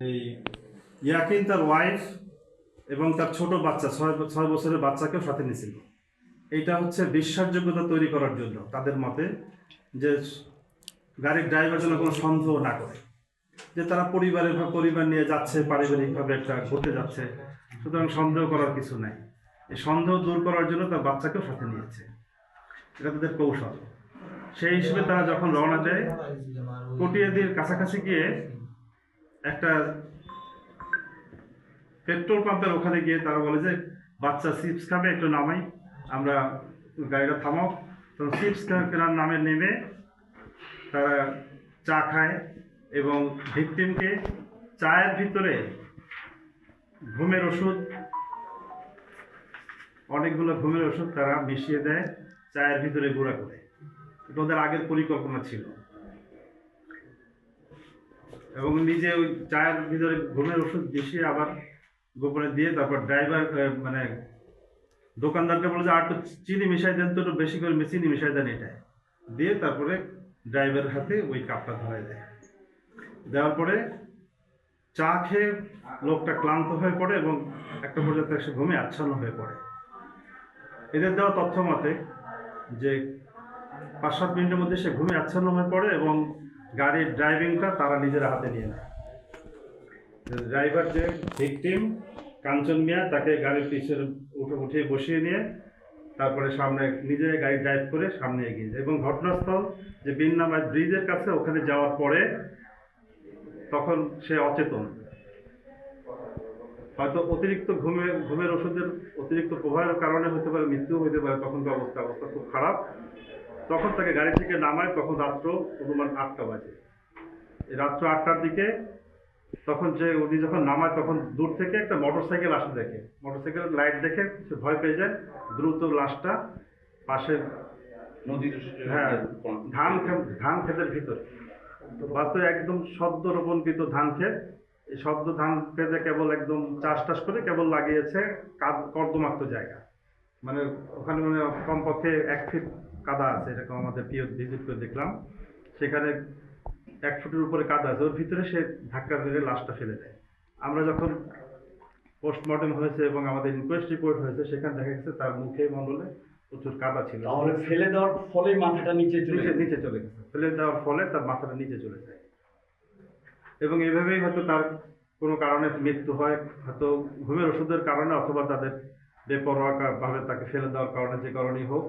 এই ইয়াকিন তার ওয়াইফ এবং তার ছোট বাচ্চা, ছয় ছয় বছরের বাচ্চাকেও সাথে নিয়েছিল। এইটা হচ্ছে বিশ্বাসযোগ্যতা তৈরি করার জন্য তাদের মতে যে গাড়ির ড্রাইভার যেন কোনো সন্দেহ না করে। যে তারা পরিবারের পরিবার নিয়ে যাচ্ছে, পারিবারিকভাবে একটা ঘুরতে যাচ্ছে, সুতরাং সন্দেহ করার কিছু নাই। এই সন্দেহ দূর করার জন্য তার বাচ্চাকেও সাথে নিয়েছে। এটা তাদের কৌশল। সেই হিসেবে তারা যখন রওনা দেয়, কটিয়াদির কাছাকাছি গিয়ে পেট্রোল পাম্পের ওখানে গিয়ে তারা বলে যে, বাচ্চা চিপস খাবে, একটু নামাই, আমরা গাড়িটা থামাও। তখন চিপস কেনার নামে নেমে তারা চা খায় এবং ভিকটিমকে চায়ের ভিতরে ঘুমের ওষুধ, অনেকগুলো ঘুমের ওষুধ তারা মিশিয়ে দেয়, চায়ের ভিতরে গুঁড়া করে। এটা ওদের আগের পরিকল্পনা ছিল। এবং নিজে ওই চায়ের ভিতরে ঘুমের ওষুধ মিশিয়ে আবার গোপনে দিয়ে তারপর ড্রাইভার মানে দোকানদারকে বলে যে আর একটু চিনি মিশাই দেন তো একটু বেশি করে চিনি মিশাই দেন এটাই। দিয়ে তারপরে ড্রাইভারের হাতে ওই কাপটা ধরাই দেয়। দেওয়ার পরে চা খেয়ে লোকটা ক্লান্ত হয়ে পড়ে এবং একটা পর্যায়ে সে ঘুমে আচ্ছন্ন হয়ে পড়ে। এদের দেওয়া তথ্য মতে যে পাঁচ সাত মিনিটের মধ্যে সে ঘুমে আচ্ছন্ন হয়ে পড়ে এবং গাড়ির ড্রাইভিংটা তারা নিজের হাতে নিয়ে নেয়। ড্রাইভার যে ভিকটিম কাঞ্চন মিয়া, তাকে গাড়ির পিছনে উঠে উঠে বসিয়ে নিয়ে তারপরে সামনে নিজে গাড়ি ড্রাইভ করে সামনে এগিয়ে যায়। এবং ঘটনাস্থল যে বিননামায় ব্রিজের কাছে ওখানে যাওয়ার পরে তখন সে অচেতন। হয়তো অতিরিক্ত ঘুমে, ঘুমের ওষুধের অতিরিক্ত প্রভাবের কারণে হতে পারে মৃত্যু হতে পারে, তখন তো অবস্থা অবস্থা খুব খারাপ। তখন তাকে গাড়ি থেকে নামায় তখন রাত্র অনুমান আটটা বাজে। এই রাত্র আটটার দিকে তখন যে উনি যখন নামায় তখন দূর থেকে একটা মোটর সাইকেল আসে দেখে। মোটর সাইকেলের লাইট দেখে সে ভয় পেয়ে যায়। দ্রুত লাশটা পাশের নদীর হ্যাঁ ধান ধান ক্ষেতের ভিতরে। বাস্তবে একদম সদ্য রোপণকৃত ধান ক্ষেত। এই সদ্য ধান ক্ষেতে কেবল একদম চাষ টাস করে কেবল লাগিয়েছে কর্দমাক্ত জায়গা। মানে ওখানে মানে কমপক্ষে এক ফিট কাদা আছে এরকম আমাদের প্রিয় ভিজিট করে দেখলাম। সেখানে এক ফুটের উপরে কাদা আছে ওর ভিতরে সে ধাক্কা মেরে লাশটা ফেলে দেয়। আমরা যখন পোস্টমর্টেম হয়েছে এবং আমাদের ইনকোয়েস্ট রিপোর্ট হয়েছে সেখানে দেখা গেছে তার মুখে মণ্ডলে প্রচুর কাদা ছিল। তাহলে ফেলে দেওয়ার ফলে মাথাটা নিচে চলে নিচে চলে গেছে। ফেলে দেওয়ার ফলে তার মাথাটা নিচে চলে যায়। এবং এইভাবেই হয়তো তার কোনো কারণে মৃত্যু হয় হয়তো ঘুমের ওষুধের কারণে অথবা তাদের বেপরোয়া ভাবে তাকে ফেলে দেওয়ার কারণে যে কারণেই হোক,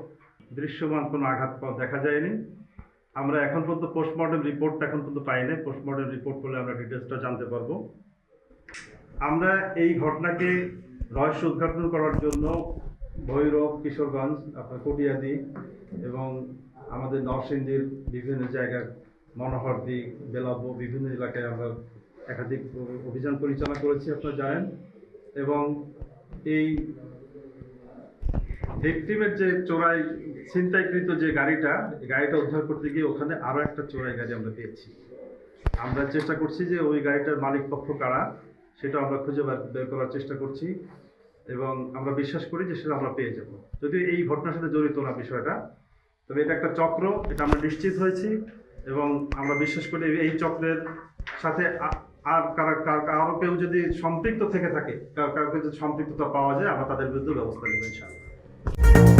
দৃশ্যমান কোনো আঘাত দেখা যায়নি। আমরা এখন পর্যন্ত পোস্টমর্টেম রিপোর্টটা এখন পর্যন্ত পাইনি পোস্টমর্টেম রিপোর্ট করলে আমরা ডিটেলসটা জানতে পারব। আমরা এই ঘটনাকে রহস্য উদ্ঘাটন করার জন্য ভৈরব, কিশোরগঞ্জ, আপনার কটিয়াদি এবং আমাদের নরসিংদীর বিভিন্ন জায়গার মনোহরদি, বেলাব বিভিন্ন এলাকায় আমরা একাধিক অভিযান পরিচালনা করেছি, আপনারা জানেন। এবং এই ভিকটিমের যে চোরাই, ছিনতাইকৃত যে গাড়িটা গাড়িটা উদ্ধার করতে গিয়ে ওখানে আরও একটা চোরাই গাড়ি আমরা পেয়েছি। আমরা চেষ্টা করছি যে ওই গাড়িটার মালিক পক্ষ কারা, সেটা আমরা খুঁজে বার- করার চেষ্টা করছি এবং আমরা বিশ্বাস করি যে সেটা আমরা পেয়ে যাব। যদিও এই ঘটনার সাথে জড়িত না বিষয়টা, তবে এটা একটা চক্র, এটা আমরা নিশ্চিত হয়েছি এবং আমরা বিশ্বাস করি এই চক্রের সাথে আর কারা, কার আরও কেউ যদি সম্পৃক্ত থেকে থাকে, কার কাউকে যদি সম্পৃক্ততা পাওয়া যায়, আমরা তাদের বিরুদ্ধে ব্যবস্থা নেব, ইনশাআল্লাহ। Thank you.